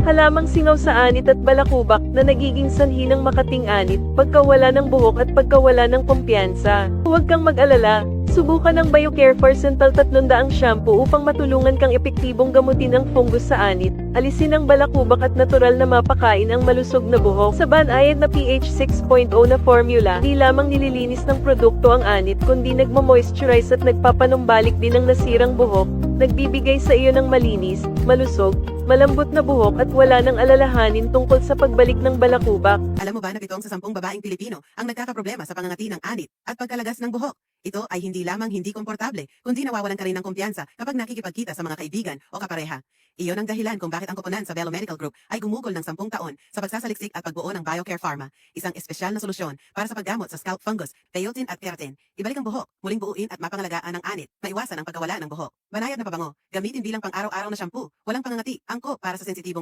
Halamang singaw sa anit at balakubak na nagiging sanhi ng makating anit, pagkawala ng buhok at pagkawala ng kumpiyansa. Huwag kang mag-alala, subukan ang BioCare for Central 300 shampoo upang matulungan kang epektibong gamutin ang fungus sa anit, alisin ang balakubak at natural na mapakain ang malusog na buhok. Sa banayad na pH 6.0 na formula, di lamang nililinis ng produkto ang anit kundi nagmo-moisturize at nagpapanumbalik din ng nasirang buhok, nagbibigay sa iyo ng malinis, malusog, malambot na buhok at wala nang alalahanin tungkol sa pagbalik ng balakubak. Alam mo ba na pitong sa sampung babaeng Pilipino ang nagkakaproblema sa pangangati ng anit at pagkalagas ng buhok? Ito ay hindi lamang hindi komportable, kundi nawawalan ka rin ng kumpiyansa kapag nakikipagkita sa mga kaibigan o kapareha. Iyon ang dahilan kung bakit ang koponan sa Bello Medical Group ay gumugol ng sampung taon sa pagsasaliksik at pagbuo ng BioCare Pharma, isang espesyal na solusyon para sa paggamot sa scalp fungus, peyotin at keratin. Ibalik ang buhok, muling buuin at mapangalagaan ang anit, maiwasan ang pagkawala ng buhok. Banayad na pabango, gamitin bilang pang-araw-araw na shampoo, walang pangangati, angko para sa sensitibong